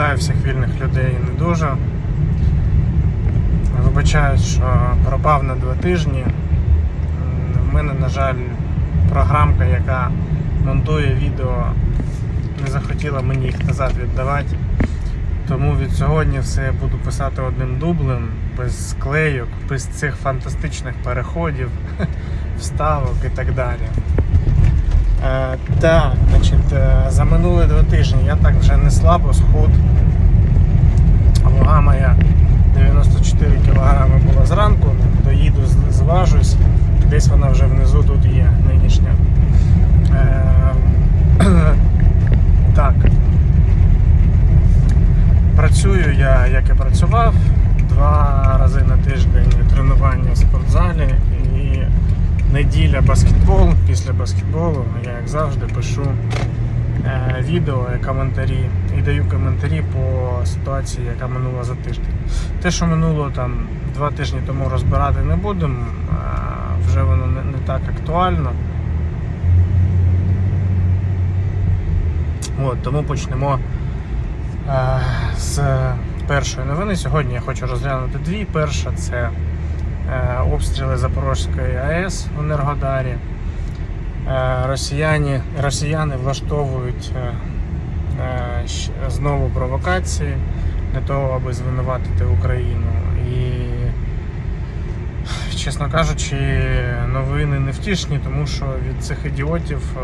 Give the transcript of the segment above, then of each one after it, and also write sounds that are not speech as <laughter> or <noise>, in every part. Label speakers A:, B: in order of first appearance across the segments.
A: Вітаю всіх вільних людей не дуже. Вибачаю, що пропав на два тижні. В мене, на жаль, програмка, яка монтує відео, не захотіла мені їх назад віддавати. Тому від сьогодні все буду писати одним дублем, без склейок, без цих фантастичних переходів, <laughs> вставок і так далі. Е, так, значить, е, за минулі два тижні я так вже не слабо схуд. Вага моя 94 кг була зранку, доїду, зважусь, десь вона вже внизу тут є нинішня. Е, <clears throat> так. Працюю я, як і працював, два рази на тиждень тренування в спортзалі і неділя баскетбол. Після баскетболу я, як завжди, пишу е, відео і коментарі і даю коментарі по ситуації, яка минула за тиждень. Те, що минуло там два тижні тому розбирати не будемо, е, вже воно не, не так актуально. От, тому почнемо е, з першої новини. Сьогодні я хочу розглянути дві. Перша це е, обстріли Запорозької АЕС в Енергодарі. Е, Росіяни, росіяни влаштовують е, е, знову провокації для того, аби звинуватити Україну. І, чесно кажучи, новини невтішні, тому що від цих ідіотів е,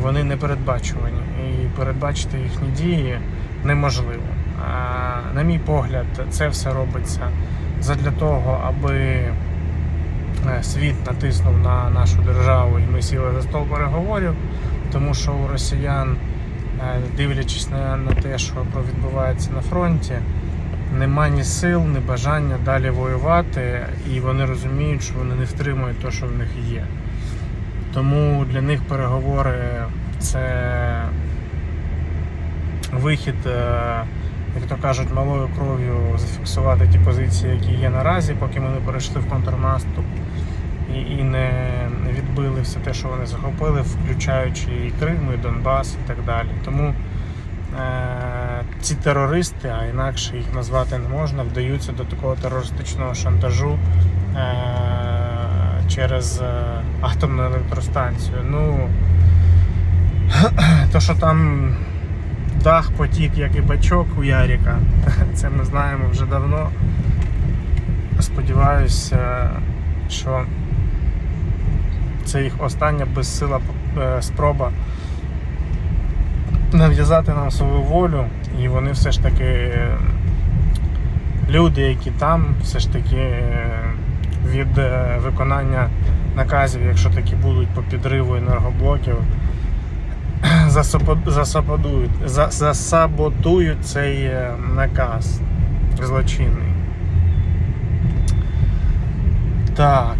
A: вони не передбачувані. І передбачити їхні дії неможливо. На мій погляд, це все робиться задля того, аби е, світ натиснув на нашу державу і ми сіли за стол переговорів, тому що у росіян, е, дивлячись на, на те, що відбувається на фронті, нема ні сил, ні бажання далі воювати, і вони розуміють, що вони не втримують те, що в них є. Тому для них переговори це вихід, е, як то кажуть, малою кров'ю зафіксувати ті позиції, які є наразі, поки ми не перейшли в контрнаступ і, і не відбили все те, що вони захопили, включаючи і Крим, і Донбас, і так далі. Тому е, ці терористи, а інакше їх назвати не можна, вдаються до такого терористичного шантажу е, через е, атомну електростанцію. Ну, <clears throat> то, що там дах потік, як і бачок у Яріка, <laughs> це ми знаємо вже давно. Сподіваюся, що це їх остання безсила е, спроба нав'язати нам свою волю, і вони все ж таки, е, люди, які там, все ж таки е, від виконання наказів, якщо такі будуть по підриву енергоблоків, засапо- засаподують, за- засаботують цей е, наказ злочинний. Так,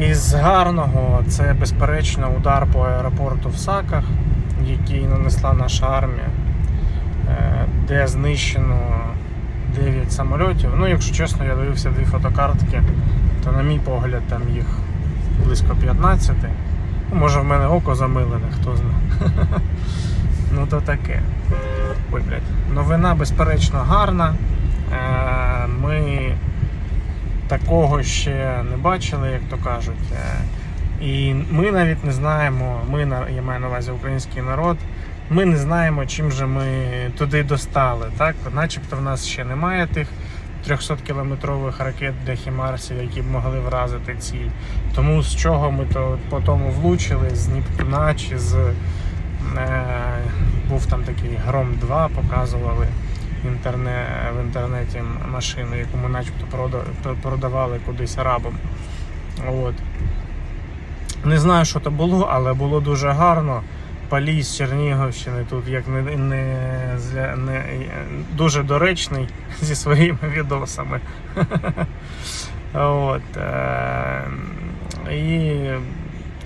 A: із гарного це безперечно удар по аеропорту в Саках, який нанесла наша армія, е, де знищено 9 самольотів. Ну, якщо чесно, я дивився дві фотокартки, то на мій погляд там їх близько 15. Ну, може в мене око замилене, хто знає. <laughs> Ну то таке. Ой, блядь. Новина безперечно гарна. Е, Ми такого ще не бачили, як то кажуть. Е, І ми навіть не знаємо, ми я маю на увазі український народ. Ми не знаємо, чим же ми туди достали. Так? Начебто в нас ще немає тих 300-кілометрових ракет для Хімарсів, які б могли вразити ціль. Тому з чого ми то по тому влучили, з Нептуна чи з був там такий Гром 2, показували інтерне, в інтернеті машину, яку ми начебто продавали кудись арабам. От. Не знаю, що то було, але було дуже гарно. Палій з Чернігівщини тут як не, не, не дуже доречний <laughs> зі своїми відосами. <laughs> От, е, і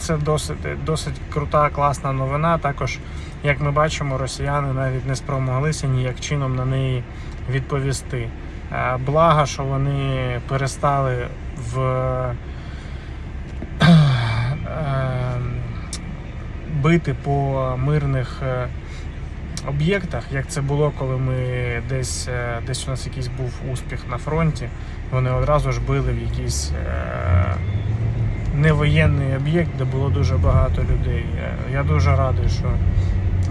A: це досить, досить крута, класна новина. Також, як ми бачимо, росіяни навіть не спромоглися ніяк чином на неї відповісти. Е, Благо, що вони перестали в е, бити по мирних е, об'єктах, як це було, коли ми десь, десь у нас якийсь був успіх на фронті, вони одразу ж били в якийсь невоєнний об'єкт, де було дуже багато людей. Е, Я дуже радий, що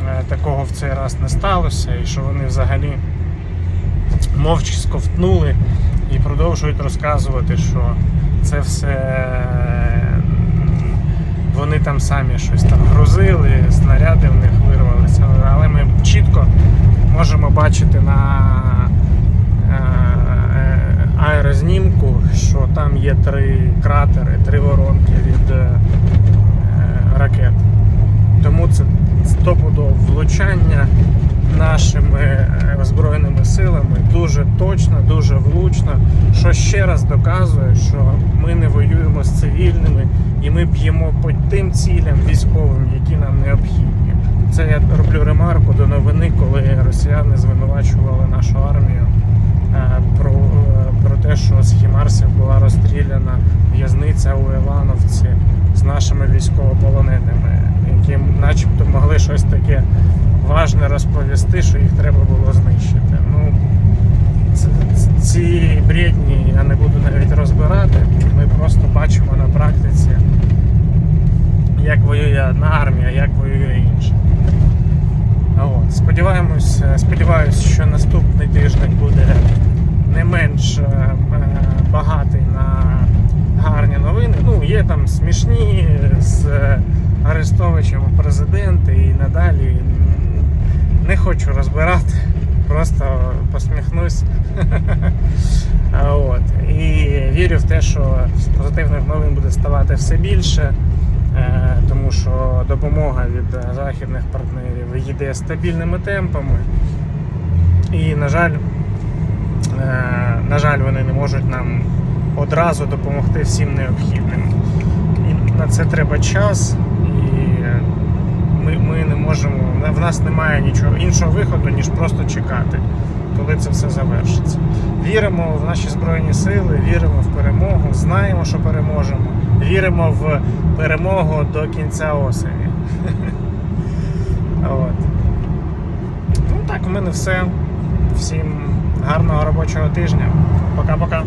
A: е, такого в цей раз не сталося, і що вони взагалі мовчки сковтнули і продовжують розказувати, що це все е, вони там самі щось там грузили, снаряди в них вирвалися. Але ми чітко можемо бачити на е, е, аерознімку, що там є три кратери, три воронки від е, е, ракет. Тому це стопудово влучання нашими е, збройними силами дуже точно, дуже влучно, що ще раз доказує, що ми не воюємо з цивільними і ми б'ємо по тим цілям військовим, які нам необхідні. Це я роблю ремарку до новини, коли росіяни звинувачували нашу армію е, про, е, про те, що з Хімарсів була розстріляна в'язниця у Івановці з нашими військовополоненими, які начебто могли щось таке важне розповісти, що їх треба було знищити. Ну, ці бредні я не буду навіть розбирати. Ми просто бачимо на практиці, як воює одна армія, як воює інша. От, сподіваємось, е, сподіваюсь, що наступний тиждень буде не менш е, е, багатий на гарні новини. Ну, є там смішні з е, Арестовичем у президенти і надалі. Не хочу розбирати, просто посміхнусь. <laughs> От. І вірю в те, що позитивних новин буде ставати все більше, е, тому що допомога від західних партнерів йде стабільними темпами. І, на жаль, е, на жаль, вони не можуть нам одразу допомогти всім необхідним. І на це треба час, і ми, ми не можемо. В нас немає нічого іншого виходу, ніж просто чекати, коли це все завершиться. Віримо в наші збройні сили, віримо в перемогу, знаємо, що переможемо. Віримо в перемогу до кінця осені. <laughs> От. Ну так, у мене все. Всім гарного робочого тижня. Пока-пока.